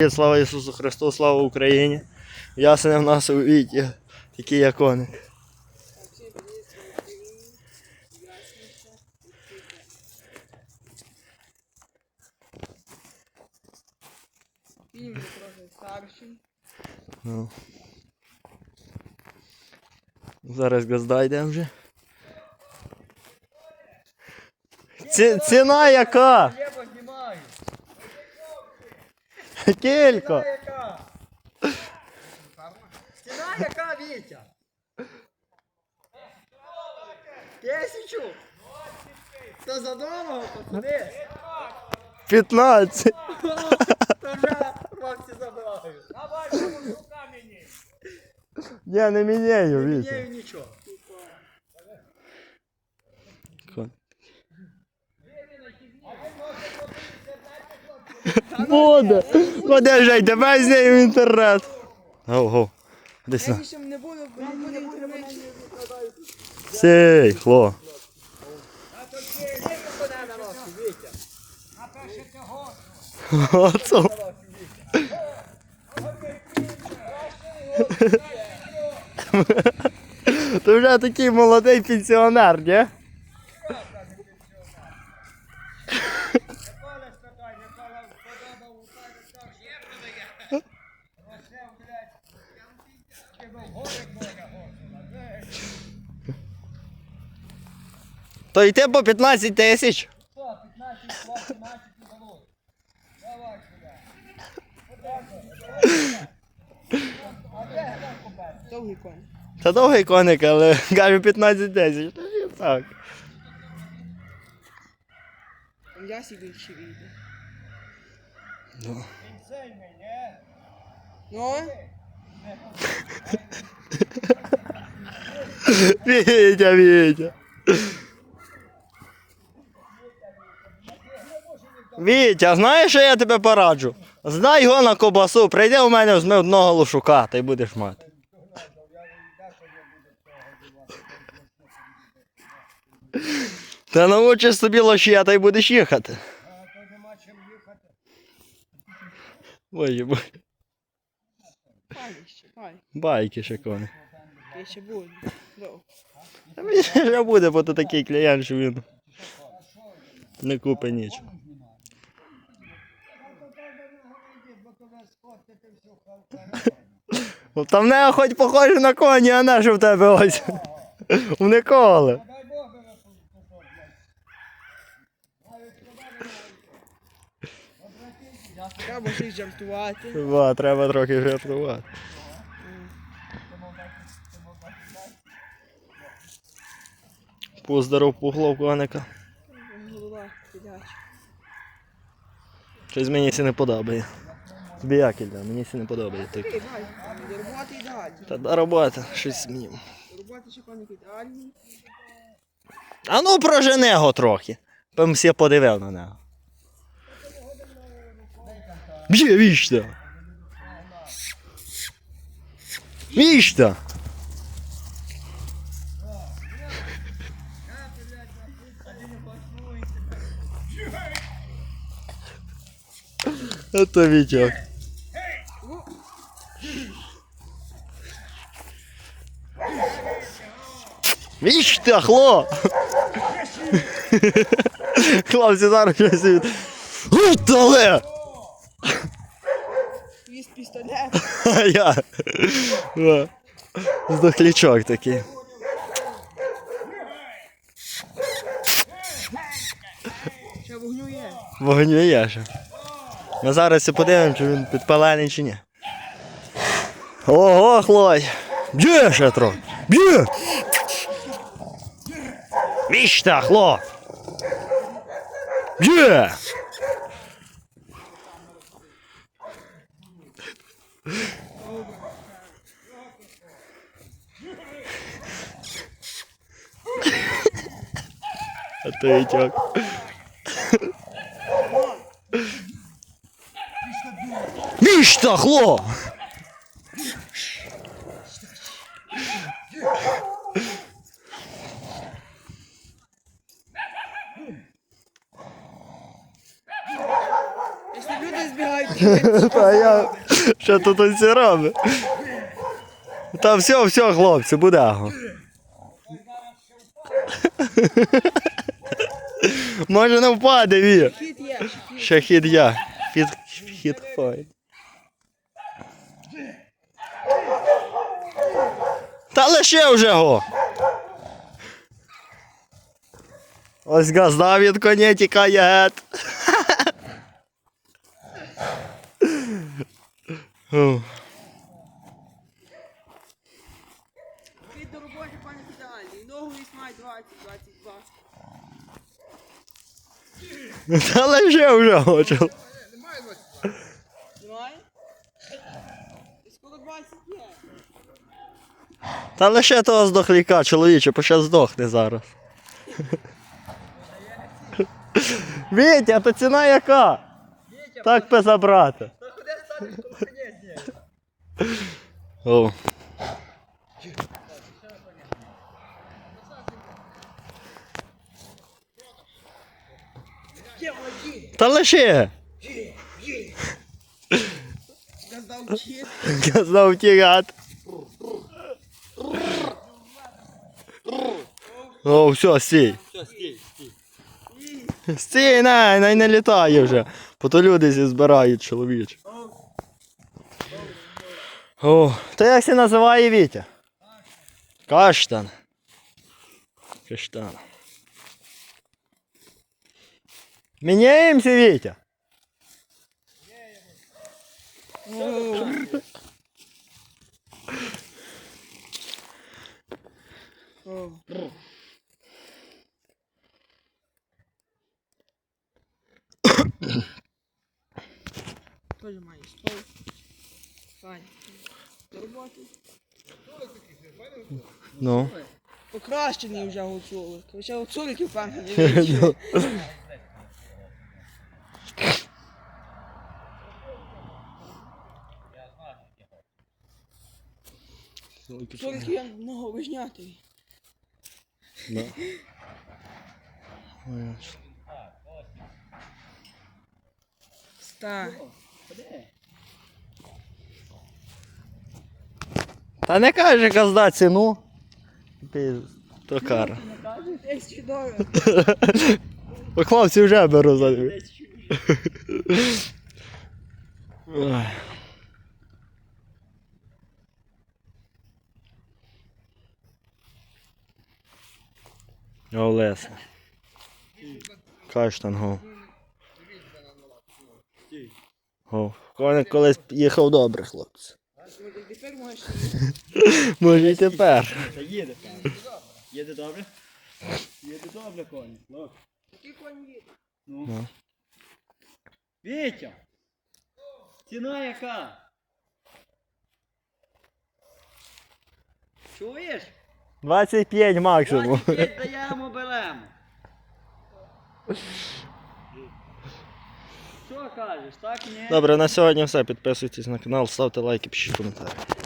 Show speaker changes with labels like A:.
A: Слава Ісусу Христу, слава Україні. Ясне в нас у віті, такий як коник.
B: Він вже.
A: Ну. Зараз газда йде вже. Ці, ціна яка?
B: Я піднімаю.
A: Кілько.
B: яка? Ціна яка, Вітя? Тисячу? Та задорого, пацани.
A: 15.
B: То вже хлопці забирають.
A: Я не міняю,
B: Не
A: Вітя.
B: міняю нічого.
A: Буде. Йде, без неї в інтернет. Гоу-гоу. Десь на.
B: Більше не буду, бо не буде інтервенції.
A: Сей, хло. Оце. Ти вже такий молодий пенсіонер, ні? То йти по 15 тисяч.
B: Довгий конь.
A: Та довгий коник, але каже 15 тисяч. Так.
B: Ясі більше вийде.
A: Ну.
B: Ну?
A: Вітя, Вітя. Вітя, знаєш, що я тебе пораджу? Знай його на кобасу, прийди у мене візьми одного лошука, та й будеш мати. Та научиш собі лошія, та й будеш їхати. Боже, боже.
B: Ще.
A: Байки ще кони.
B: Я ще буду.
A: Та мені вже буде, бо то такий клієнт, що він не купить нічого. Ну, Та в нього хоч похоже на коні, а на що в тебе ось. В Николи.
B: Треба щось жартувати.
A: Ба, треба трохи жартувати. Поздоров пугло в коника.
B: Голова ходяча.
A: Щось мені це не подобає. Тобі як Ілля? Мені це не подобає. Так.
B: До роботи ідеальні.
A: Та да робота, щось мені.
B: До роботи ще коник ідеальний.
A: А ну прожени його трохи. Пем всі подивив на нього. Б'є вічно. Вічно. Это Вітьок. Вічно, хлоп! Хлопці зараз щось від... Гутали!
B: Віз пістолет.
A: Я. Здохлячок такий.
B: Ще вогню є.
A: Вогню є ще. Ми зараз все подивимо, чи він підпалений чи ні. Ого, хлой! Б'є ще трохи! Б'є! Вічта, хло! Б'є! А то Вітьок. Вічта, хло! Та я що тут усі робить? Та все, все, хлопці, буде. Може не впаде він.
B: Ще хід
A: я. Хід, хід хой. Та лише вже го. Ось газда від коня тікає гет.
B: Хід до роботи, пане ідеальний. Ногу вісь має 20, 22.
A: Та лише вже хочу.
B: Немає? Десь коло 20 є.
A: Та лише того здохліка, чоловіче, бо ще здохне зараз. Вітя, то ціна яка? Так би забрати. Та лише. Знав тігат. О, все, стій. Стій, най, най не літає вже. Бо то люди зі збирають чоловіч. О, то як це називає Вітя? Каштан. Каштан. Міняємося, Вітя.
B: О. Тоже має
A: Ну.
B: Покращений вже гуцулик. Ще гуцуликів певно не вийшло. Гуцуликів я много вижнятий.
A: Да.
B: Ста.
A: Та не каже казда ціну. Піз- То кара.
B: Десь чудово.
A: Хлопці вже беру за. Ой. Олеса. Каштан го. Го. Коник колись їхав добре, хлопці.
B: Може, Тепер можеш.
A: Може і тепер.
C: Та їде. Їде добре? Їде добре, коні.
B: Який конь їде?
C: Ну.
A: Ну.
C: Вітя! Ціна яка? Чуєш?
A: 25 максимум.
C: 25 даємо беремо. Що кажеш, так ні?
A: Добре, на сьогодні все. Підписуйтесь на канал, ставте лайки, пишіть коментарі.